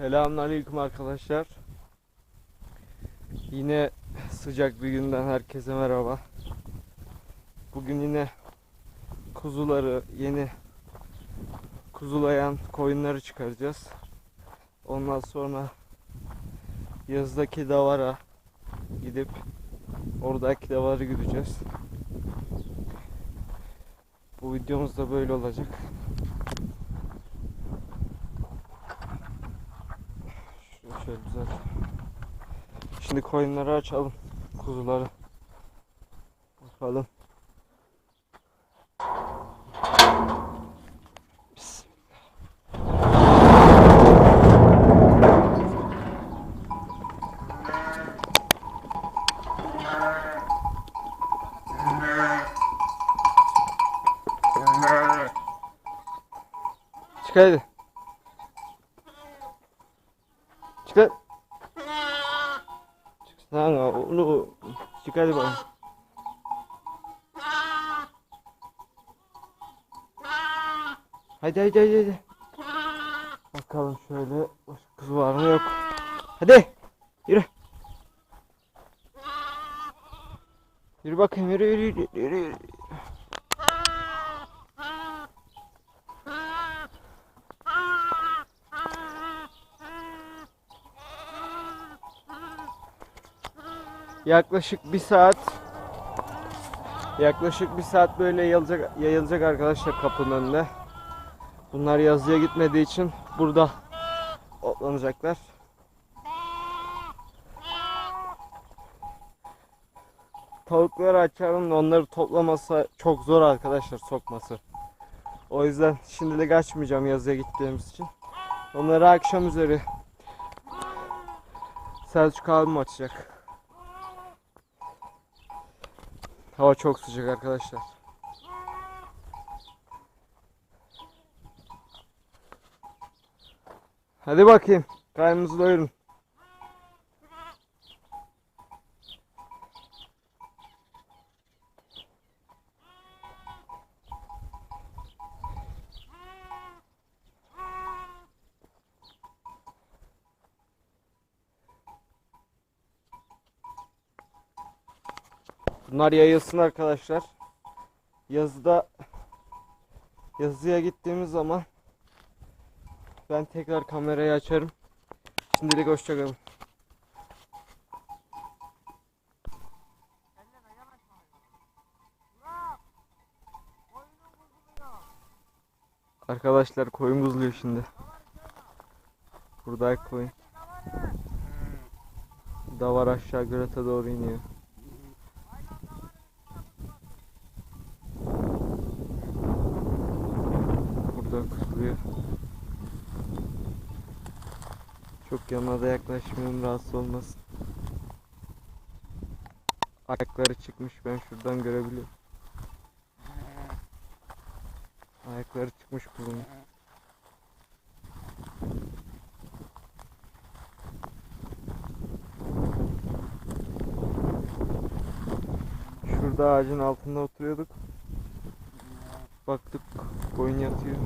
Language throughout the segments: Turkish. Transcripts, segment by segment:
Selamünaleyküm arkadaşlar. Yine sıcak bir günden herkese merhaba. Bugün yine kuzuları yeni kuzulayan koyunları çıkaracağız. Ondan sonra yazdaki davara gidip oradaki davarı güdeceğiz. Bu videomuz da böyle olacak. Şöyle güzel. Şimdi koyunları açalım. Kuzuları. Bakalım. Çık hadi. Hadi bakalım. Hadi hadi hadi hadi. Bakalım şöyle kız var mı yok. Hadi. Yürü. Yürü bakayım yürü yürü yürü yürü. yürü. Yaklaşık bir saat Yaklaşık bir saat böyle yayılacak, yayılacak arkadaşlar kapının önüne. Bunlar yazıya gitmediği için burada otlanacaklar. Tavukları açarım da onları toplaması çok zor arkadaşlar sokması. O yüzden şimdilik açmayacağım yazıya gittiğimiz için. Onları akşam üzeri Selçuk abim açacak. Hava çok sıcak arkadaşlar. Hadi bakayım. Karnınızı doyurun. Bunlar yayılsın arkadaşlar. Yazıda yazıya gittiğimiz zaman ben tekrar kamerayı açarım. Şimdilik hoşçakalın. Arkadaşlar koyun buzluyor şimdi. Burada koyun. Davar aşağı gölete doğru iniyor. Kusuluyor. Çok yanına da yaklaşmıyorum rahatsız olmasın. Ayakları çıkmış ben şuradan görebiliyorum. Ayakları çıkmış kuzunun. Şurada ağacın altında oturuyorduk. Baktık koyun yatıyor.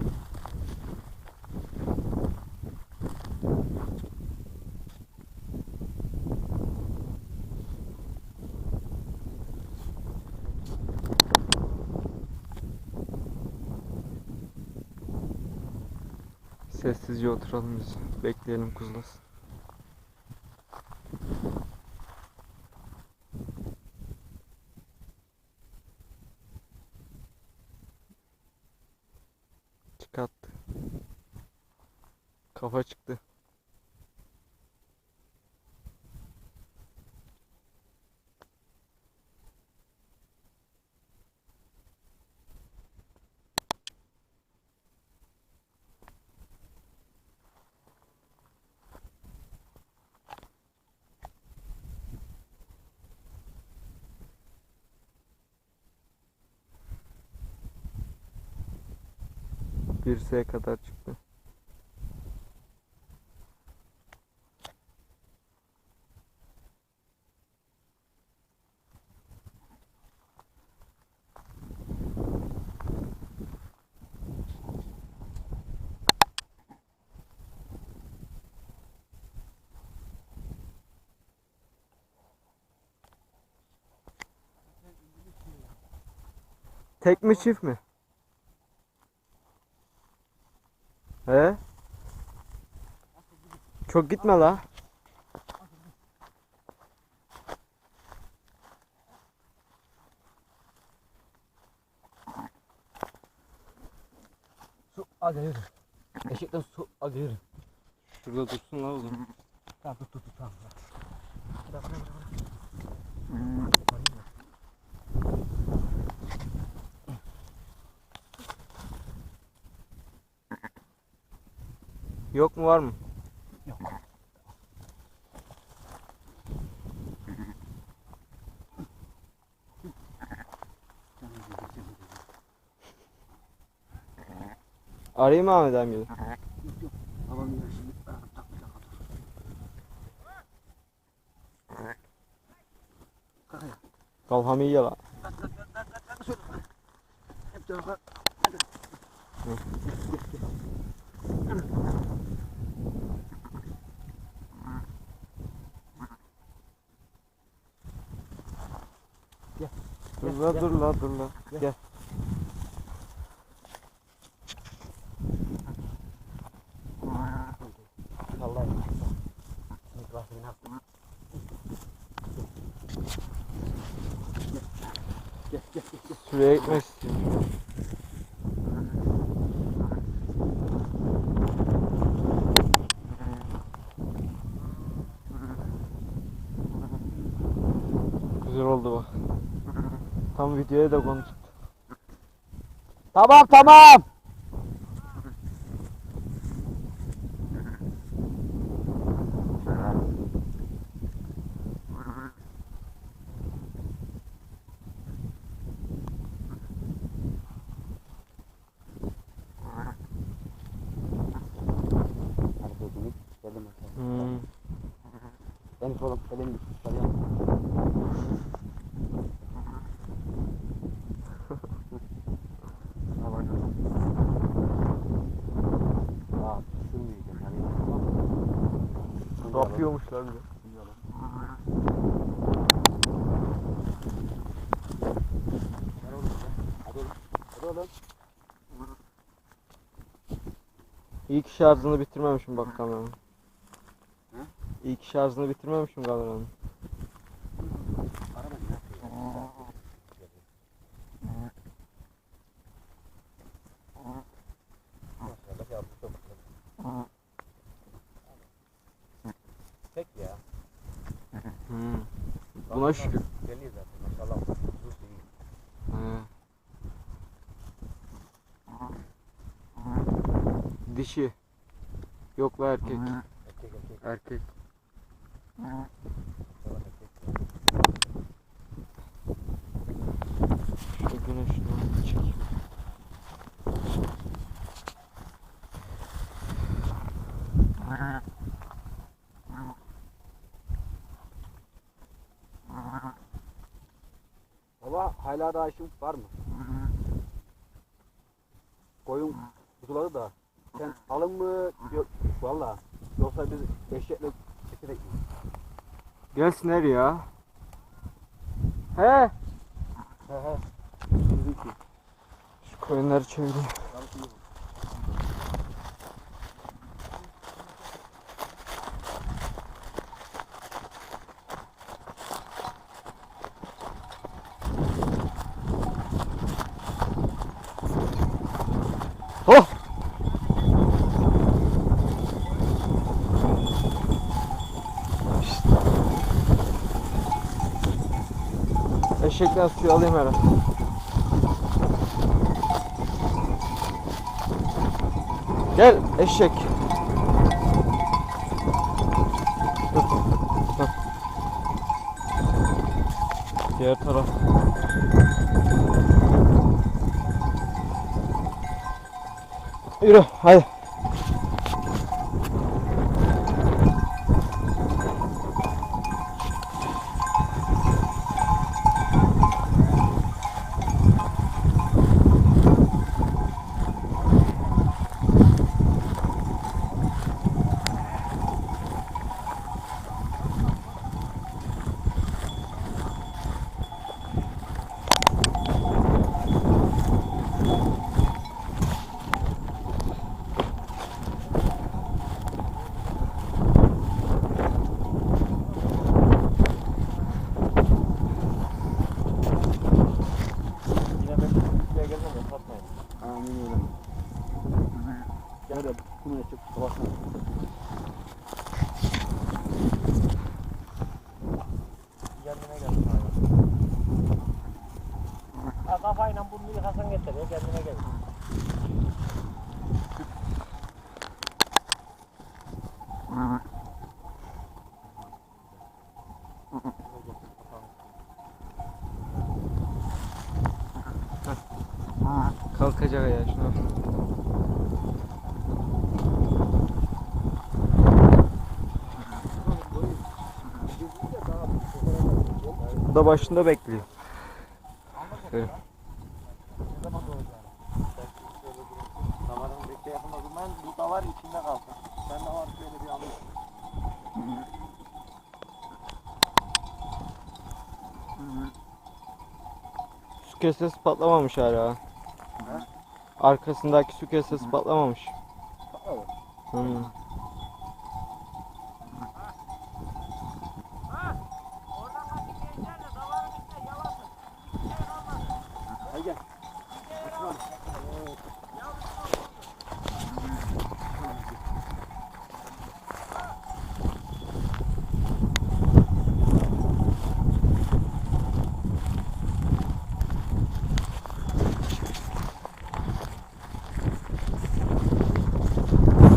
Sessizce oturalım biz. Bekleyelim kuzulasın. Çıkarttı. Kafa çıktı. dirseğe kadar çıktı. Tek mi çift mi? Çok gitme la. Su yürü. Eşekten su yürü. Şurada dursun la oğlum. Tamam tut tut tut tamam. Bırak, bırak, bırak. Yok mu var mı? Yok. Arayayım mı Ahmet amca? Babam şimdi. Kalk. Kalhamı iyi la. Hep tarafa. Hadi. Gel, gel, gel. Dur Gel, la gel. dur la dur la. Gel. Gel. Şuraya gitmek istiyorum. Güzel oldu bak. Tam videoya da konu çıktı. Tamam tamam. Hmm. Ben oğlum elim oğlum. Hadi oğlum. İlk şarjını bitirmemişim bak kameranın. İlk şarjını bitirmemişim kameranın. Araba ne yapıyor? Maşallah yavrum çok güzel. Tek ya. Hmm. Buna şükür. Geliyor zaten maşallah. Sus. He. Dişi. Yok la erkek. Erkek erkek. Erkek. Hala daha işin var mı? Koyun kutuları da. Sen alın mı? Yok. Valla. Yoksa biz eşekle çekerek mi? Gelsin her ya. He. He he. Şu koyunları çevireyim. Eşekten suyu alayım herhalde. Gel eşek. Dur, dur. Diğer taraf. Yürü hadi. Kafayla burnunu yıkasan ya kendine gel. Kalkacak ya şuna. Bu da başında bekliyor. Evet. Ne zaman doğacağını. Davarın bekle yakın o zaman bu davar içinde kalsın. Ben davar şöyle bir alayım. Su kesesi patlamamış hala. Arkasındaki su kesesi patlamamış. Patladı. Hmm. Hadi gel.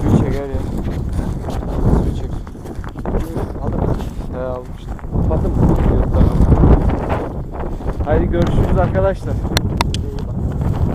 Suyu çeker ya. Suyu çek. Aldın mı? He almıştım. Kapattın mı? Yok, tamam. Haydi görüşürüz arkadaşlar.